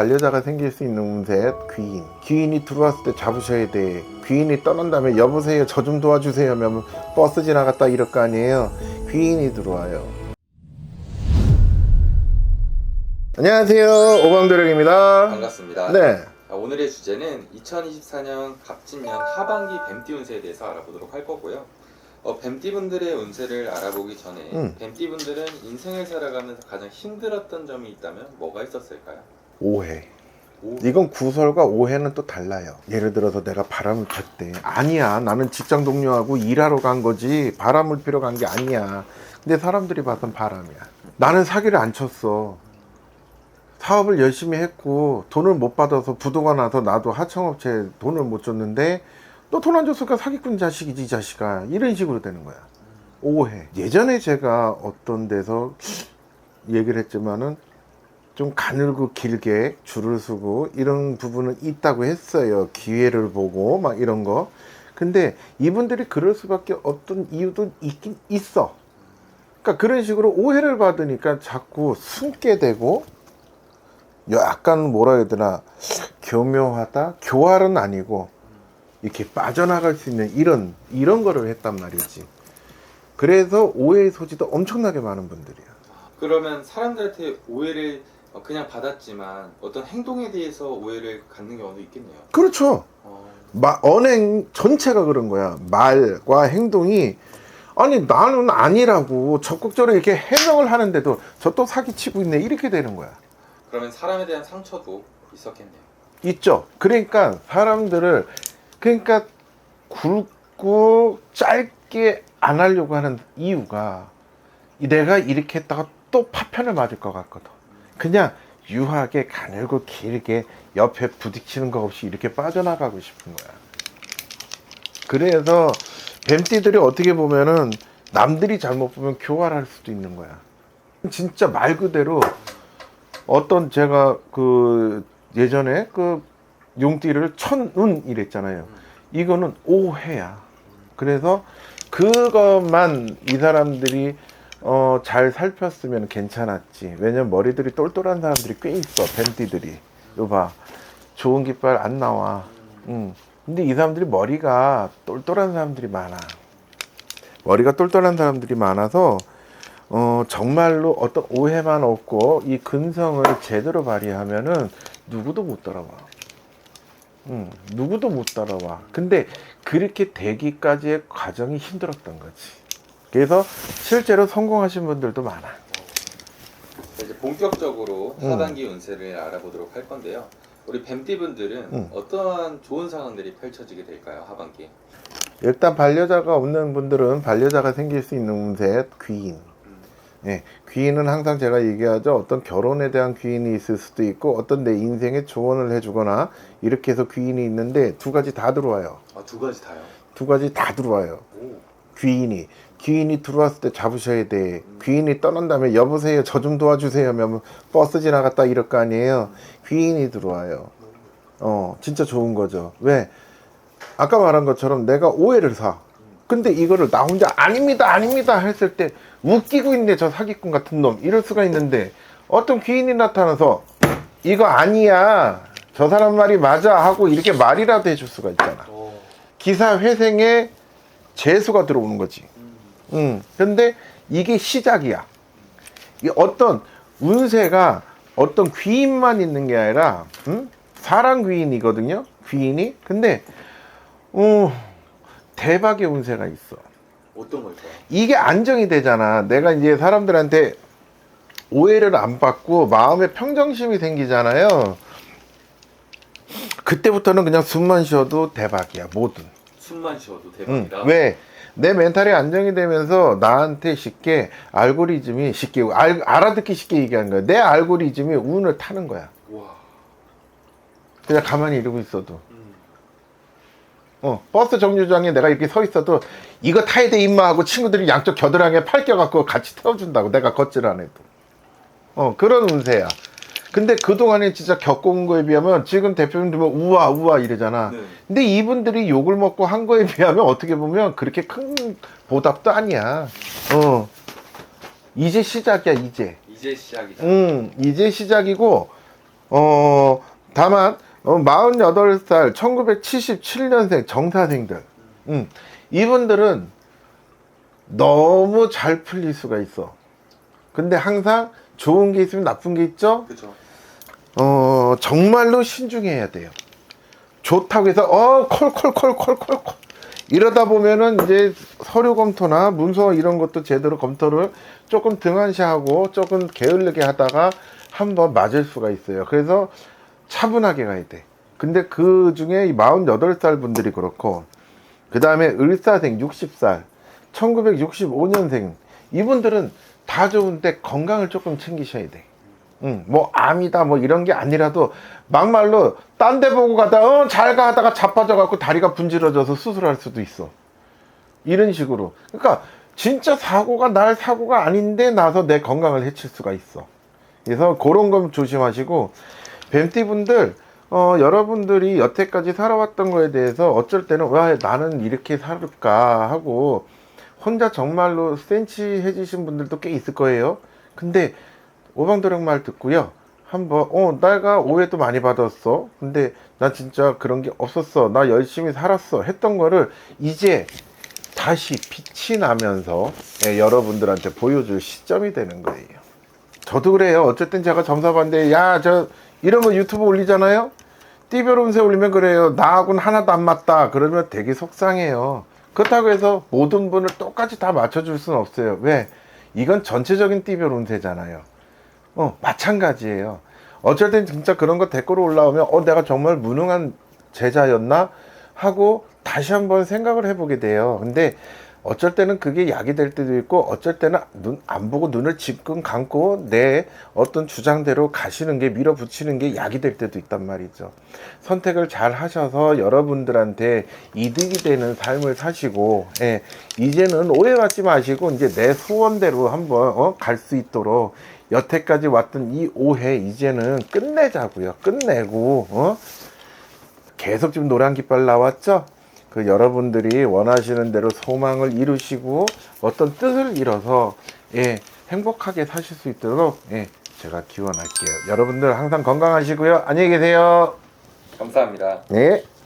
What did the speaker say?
반려자가 생길 수 있는 운세 귀인 귀인이 들어왔을 때 잡으셔야 돼 귀인이 떠난 다음에 여보세요 저 좀 도와주세요 하면 버스 지나갔다 이럴 거 아니에요 귀인이 들어와요 안녕하세요 오광도령입니다 반갑습니다. 네 아, 오늘의 주제는 2024년 갑진년 하반기 뱀띠 운세에 대해서 알아보도록 할 거고요. 어, 뱀띠분들의 운세를 알아보기 전에 음. 뱀띠분들은 인생을 살아가면서 가장 힘들었던 점이 있다면 뭐가 있었을까요? 오해 오, 이건 구설과 오해는 또 달라요. 예를 들어서 내가 바람을 폈대. 아니야. 나는 직장 동료하고 일하러 간 거지. 바람을 피러 간 게 아니야. 근데 사람들이 봐선 바람이야. 나는 사기를 안 쳤어. 사업을 열심히 했고 돈을 못 받아서 부도가 나서 나도 하청업체에 돈을 못 줬는데 너 돈 안 줬으니까 사기꾼 자식이지 이 자식아 이런 식으로 되는 거야 오해 예전에 제가 어떤 데서 얘기를 했지만은 좀 가늘고 길게 줄을 서고 이런 부분은 있다고 했어요. 기회를 보고 막 이런 거. 근데 이분들이 그럴 수밖에 없던 이유도 있긴 있어. 그러니까 그런 식으로 오해를 받으니까 자꾸 숨게 되고 약간 뭐라 해야 되나 교묘하다 교활은 아니고 이렇게 빠져나갈 수 있는 이런 이런 거를 했단 말이지. 그래서 오해의 소지도 엄청나게 많은 분들이야. 그러면 사람들한테 오해를 어, 그냥 받았지만 어떤 행동에 대해서 오해를 갖는 경우도 있겠네요. 그렇죠. 어, 마, 언행 전체가 그런 거야. 말과 행동이 아니 나는 아니라고 적극적으로 이렇게 해명을 하는데도 저 또 사기치고 있네 이렇게 되는 거야. 그러면 사람에 대한 상처도 있었겠네요. 있죠. 그러니까 사람들을 그러니까 굵고 짧게 안 하려고 하는 이유가 이 내가 이렇게 했다가 또 파편을 맞을 것 같거든. 그냥 유하게 가늘고 길게 옆에 부딪히는 거 없이 이렇게 빠져나가고 싶은 거야. 그래서 뱀띠들이 어떻게 보면은 남들이 잘못 보면 교활할 수도 있는 거야. 진짜 말 그대로 어떤 제가 그 예전에 그 용띠를 천운 이랬잖아요. 이거는 오해야. 그래서 그것만 이 사람들이 어, 잘 살폈으면 괜찮았지. 왜냐면 머리들이 똘똘한 사람들이 꽤 있어. 뱀띠들이. 이거 봐. 좋은 깃발 안 나와. 응. 근데 이 사람들이 머리가 똘똘한 사람들이 많아. 머리가 똘똘한 사람들이 많아서 어, 정말로 어떤 오해만 없고 이 근성을 제대로 발휘하면은 누구도 못 따라와. 응, 누구도 못 따라와. 근데 그렇게 되기까지의 과정이 힘들었던 거지. 그래서 실제로 성공하신 분들도 많아. 자, 이제 본격적으로 음. 하반기 운세를 알아보도록 할 건데요. 우리 뱀띠 분들은 음. 어떠한 좋은 상황들이 펼쳐지게 될까요? 하반기. 일단 반려자가 없는 분들은 반려자가 생길 수 있는 운세 귀인. 음. 예, 귀인은 항상 제가 얘기하죠. 어떤 결혼에 대한 귀인이 있을 수도 있고 어떤 내 인생에 조언을 해주거나 이렇게 해서 귀인이 있는데 두 가지 다 들어와요. 아, 두 가지 다요. 두 가지 다 들어와요. 오. 귀인이 귀인이 들어왔을 때 잡으셔야 돼. 귀인이 떠난 다음에 여보세요 저 좀 도와주세요 하면 버스 지나갔다 이럴 거 아니에요. 귀인이 들어와요. 어 진짜 좋은 거죠. 왜? 아까 말한 것처럼 내가 오해를 사. 근데 이거를 나 혼자 아닙니다 아닙니다 했을 때 웃기고 있네 저 사기꾼 같은 놈 이럴 수가 있는데 어떤 귀인이 나타나서 이거 아니야 저 사람 말이 맞아 하고 이렇게 말이라도 해줄 수가 있잖아. 오. 기사 회생에 재수가 들어오는 거지. 음. 음. 근데 이게 시작이야. 이 어떤 운세가 어떤 귀인만 있는 게 아니라, 음? 사랑 귀인이거든요. 귀인이. 근데, 어, 대박의 운세가 있어. 어떤 걸까요? 이게 안정이 되잖아. 내가 이제 사람들한테 오해를 안 받고 마음에 평정심이 생기잖아요. 그때부터는 그냥 숨만 쉬어도 대박이야. 뭐든. 숨만 쉬어도 응. 대박이다. 왜? 내 멘탈이 안정이 되면서 나한테 쉽게 알고리즘이 쉽게 알, 알아듣기 쉽게 얘기하는 거야. 내 알고리즘이 운을 타는 거야. 와. 그냥 가만히 이러고 있어도. 음. 어, 버스 정류장에 내가 이렇게 서 있어도 이거 타야 돼 임마 하고 친구들이 양쪽 겨드랑이에 팔 껴갖고 같이 태워준다고 내가 걷질 안 해도. 어, 그런 운세야. 근데 그동안에 진짜 겪어온 거에 비하면 지금 대표님들 보면 우와 우와 이러잖아. 네. 근데 이분들이 욕을 먹고 한 거에 비하면 어떻게 보면 그렇게 큰 보답도 아니야. 어. 이제 시작이야, 이제. 이제 시작이다. 음, 이제 시작이고, 어, 다만 어, 48살 1977년생 정사생들 음, 이분들은 너무 잘 풀릴 수가 있어 근데 항상 좋은 게 있으면 나쁜 게 있죠? 그렇죠. 어 정말로 신중해야 돼요. 좋다고 해서 어 콜콜콜콜콜콜. 이러다 보면은 이제 서류 검토나 문서 이런 것도 제대로 검토를 조금 등한시하고 조금 게을르게 하다가 한번 맞을 수가 있어요. 그래서 차분하게 가야 돼. 근데 그 중에 이 48살 분들이 그렇고 그 다음에 을사생 60살 1965년생 이분들은 다 좋은데 건강을 조금 챙기셔야 돼 응, 뭐 암이다 뭐 이런 게 아니라도 막말로 딴 데 보고 가다 어, 잘 가다가 자빠져 갖고 다리가 분질러져서 수술할 수도 있어. 이런 식으로. 그러니까 진짜 사고가 날 사고가 아닌데 나서 내 건강을 해칠 수가 있어. 그래서 그런 건 조심하시고 뱀띠 분들 어, 여러분들이 여태까지 살아왔던 거에 대해서 어쩔 때는 왜 나는 이렇게 살을까 하고 혼자 정말로 센치해지신 분들도 꽤 있을 거예요. 근데 오방도령 말 듣고요. 한번 어 내가 오해도 많이 받았어. 근데 나 진짜 그런 게 없었어. 나 열심히 살았어. 했던 거를 이제 다시 빛이 나면서 예, 여러분들한테 보여줄 시점이 되는 거예요. 저도 그래요. 어쨌든 제가 점사 봤는데 야저거 유튜브 올리잖아요. 띠별 운세 올리면 그래요. 나하고는 하나도 안 맞다. 그러면 되게 속상해요. 그렇다고 해서 모든 분을 똑같이 다 맞춰줄 수는 없어요. 왜? 이건 전체적인 띠별 운세잖아요. 어, 마찬가지예요. 어쩔 땐 진짜 그런 거 댓글로 올라오면, 어, 내가 정말 무능한 제자였나? 하고 다시 한번 생각을 해보게 돼요. 근데 어쩔 때는 그게 약이 될 때도 있고, 어쩔 때는 눈, 안 보고 눈을 지끈 감고 내 어떤 주장대로 가시는 게 밀어붙이는 게 약이 될 때도 있단 말이죠. 선택을 잘 하셔서 여러분들한테 이득이 되는 삶을 사시고, 예, 이제는 오해받지 마시고, 이제 내 소원대로 한번, 어, 갈 수 있도록 여태까지 왔던 이 오해 이제는 끝내자고요. 끝내고 어? 계속 지금 노란 깃발 나왔죠? 그 여러분들이 원하시는 대로 소망을 이루시고 어떤 뜻을 이뤄서 예, 행복하게 사실 수 있도록 예, 제가 기원할게요. 여러분들 항상 건강하시고요. 안녕히 계세요. 감사합니다. 네.